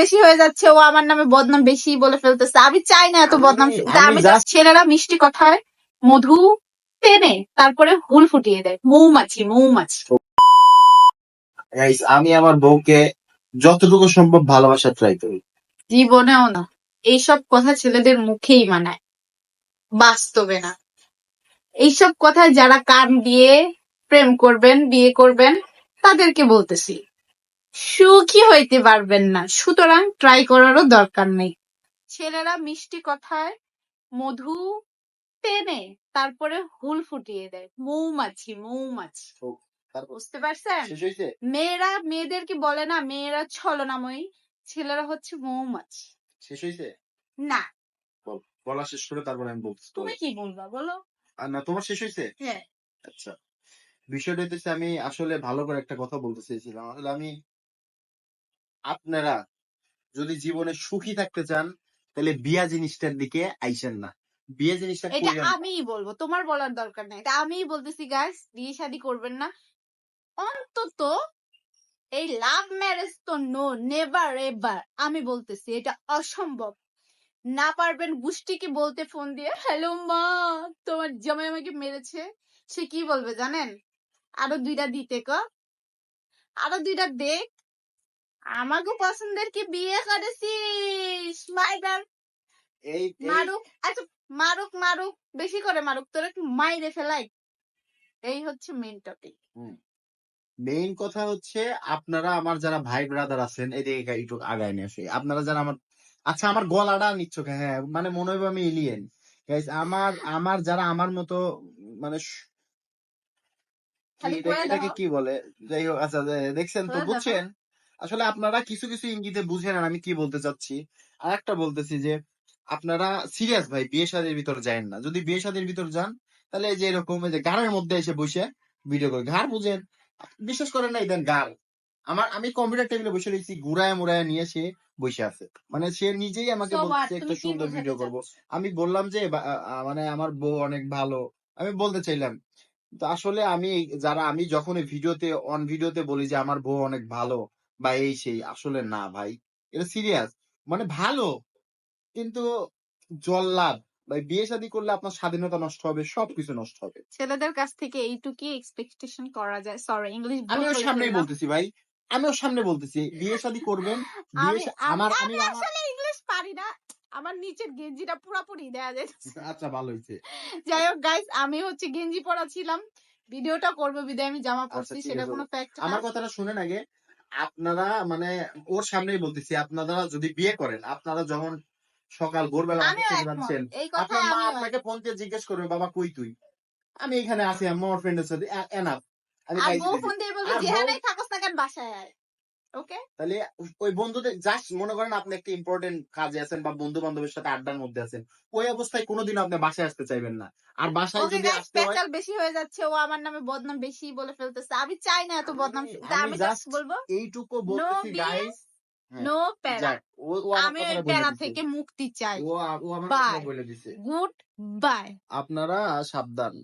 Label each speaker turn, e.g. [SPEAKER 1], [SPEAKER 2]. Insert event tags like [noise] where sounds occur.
[SPEAKER 1] বেশি হয়ে যাচ্ছে ও আমার নামে বদনাম বেশি বলে ফেলতেছে। আমি চাই না এত বদনাম
[SPEAKER 2] আমি
[SPEAKER 1] ছেলেরা মিষ্টি কথায় মধু টেনে তারপরে হুল ফুটিয়ে দেয়। মৌমাছি মৌমাছি।
[SPEAKER 2] আমি আমার বউকে যতটুকু সম্ভব ভালোবাসা ট্রাই করি।
[SPEAKER 1] জীবনেও না এইসব কথা ছেলেদের মুখেই মানায়। বাস্তবে না। এইসব কথায় যারা কান দিয়ে প্রেম করবেন বিয়ে করবেন তাদেরকে বলতেছি। সুখী হইতে পারবেন না। সুতরাং ট্রাই করারও দরকার নেই। ছেলেরা মিষ্টি কথায় মধু টেনে তারপরে হুল ফুটিয়ে দেয়। মৌমাছি মৌমাছি।
[SPEAKER 2] তারপর?
[SPEAKER 1] বুঝতে পারছেন?
[SPEAKER 2] শেষ হয়েছে
[SPEAKER 1] মেয়েরা মেয়েদেরকে বলে না? মেয়েরা ছলনাময়ী। ছেলেরা হচ্ছে মৌমাছি।
[SPEAKER 2] শেষ হয়েছে
[SPEAKER 1] না।
[SPEAKER 2] বলা শেষ করে তারপর আমি বলছি
[SPEAKER 1] তুমি কি বলবা বলো?
[SPEAKER 2] আর না তোমার শেষ হয়েছে
[SPEAKER 1] হ্যাঁ।
[SPEAKER 2] আচ্ছা। বিষয়টা হচ্ছে আমি আসলে ভালো করে একটা কথা বলতে চেয়েছিলাম। আসলে আমি আপনারা যদি জীবনে সুখী থাকতে চান তাহলে বিয়া জিনিসটার দিকে আইসেন না। বিয়ে জিনিসটা
[SPEAKER 1] এটা আমিই বলব তোমার বলার দরকার নাই। এটা আমিই বলতেছি গাইস বিয়ে শাদী করবেন না। অন্তত এই লাভ ম্যারেজ তো নো নেভার এভার আমি বলতেছি এটা অসম্ভব। না পারবেন গুষ্টিকে বলতে ফোন দিয়ে হ্যালো মা তোমার জামাই আমাকে মেরেছে। সে কি বলবে জানেন? আরও দুইটা দিতে ক। আরও দুইটা দেখ। আমাকে পছন্দের কি বিয়ে করেছিস? মাইদার মারুক আচ্ছা মারুক মারুক বেশি করে মারুক তোরা কি মাইরে ফেলাই। এই হচ্ছে মেন টপিক
[SPEAKER 2] মেইন কথা হচ্ছে আপনারা আমার যারা ভাই ব্রাদার আছেন এদিকে একটু আগায় নিয়ে আসে। আপনারা যারা আমার আচ্ছা আমার গলাটা নিচ্ছ হ্যাঁ মানে মনে হবে আমি এলিয়েন গাইস আমার আমার যারা আমার মতো মানে এটাকে কি বলে? যাই হোক আচ্ছা দেখছেন তো বুঝছেন? আসলে আপনারা কিছু কিছু ইঙ্গিতে বুঝেন আর আমি কি বলতে চাচ্ছি। আর একটা বলতেছি যে আপনারা সিরিয়াস ভাই বিয়ে শাদীর ভিতর যায়েন না। যদি বিয়ে শাদীর ভিতর যান তাহলে যে এরকম যে গাড়ের মধ্যে এসে বসে ভিডিও করে ঘাড় বুঝেন বিশ্বাস করেন না দেন গাল আমার আমি কম্পিউটার টেবিলে বসে রয়েছি ঘুরায় মুড়ায় নিয়ে সে বসে আছে। মানে সে নিজেই আমাকে বলছে একটা সুন্দর ভিডিও করব। আমি বললাম যে মানে আমার বউ অনেক ভালো। আমি বলতে চাইলাম তো আসলে আমি যারা আমি যখন ভিডিওতে অন ভিডিওতে বলি যে আমার বউ অনেক ভালো বা এই সেই আসলে না ভাই। এটা সিরিয়াস মানে ভালো কিন্তু জল্লাদ ভাই বিয়ে শাদী করলে আপনার স্বাধীনতা নষ্ট হবে সবকিছু নষ্ট হবে।
[SPEAKER 1] ছেলেদের কাছ থেকে এইটুকুই এক্সপেকটেশন করা যায়। সরি ইংলিশ
[SPEAKER 2] আমি ওর সামনেই বলতেছি ভাই আমি ওর সামনে বলতেছি বিয়ে [laughs] শাদী করবেন
[SPEAKER 1] আমার আমি আসলে ইংলিশ পারি না আমার নিচের গেঞ্জিটা পুরোপুরি দেয়া যায় [laughs]
[SPEAKER 2] আচ্ছা ভালো হয়েছে
[SPEAKER 1] যাই হোক গাইস আমি হচ্ছে গেঞ্জি পরা ছিলাম ভিডিওটা করব বিদায় আমি জামা পরছি
[SPEAKER 2] আচ্ছা,
[SPEAKER 1] সেটা কোনো ফ্যাক্ট
[SPEAKER 2] আমার কথাটা শুনেন আগে। আপনারা মানে ওর সামনেই বলতেছি আপনারা যদি বিয়ে করেন আপনারা যখন সকাল ভোরবেলা যাচ্ছেন আপনার মা আপনাকে ফোন দিয়ে জিজ্ঞেস করবে বাবা কই তুই? আমি এখানে আছি আমার ফ্রেন্ডের সাথে এনাফ আমি
[SPEAKER 1] ফোন দিয়ে বলবে থাকস না কেন বাসায় ওকে
[SPEAKER 2] তাহলে ওই বন্ধুদের জাস্ট মনে করেন আপনি একটা ইম্পর্টেন্ট কাজে আছেন বা বন্ধু বান্ধবের সাথে আড্ডার মধ্যে আছেন ওই অবস্থায় কোনোদিন আপনি বাসায় আসতে চাইবেন না। আর বাসায় যদি আসতে হয়
[SPEAKER 1] বেশি হয়ে যাচ্ছে ও আমার নামে বদনাম বেশি বলে ফেলতেছে। আমি চাই না এত বদনাম
[SPEAKER 2] আমি
[SPEAKER 1] জাস্ট বলব
[SPEAKER 2] এইটুকু বলতেছি গাইস হ্যাঁ,
[SPEAKER 1] নো প্যারা আমি প্যারা থেকে মুক্তি চাই।
[SPEAKER 2] ও ও আমার বলে দিছে।
[SPEAKER 1] গুড বাই
[SPEAKER 2] আপনারা সাবধান।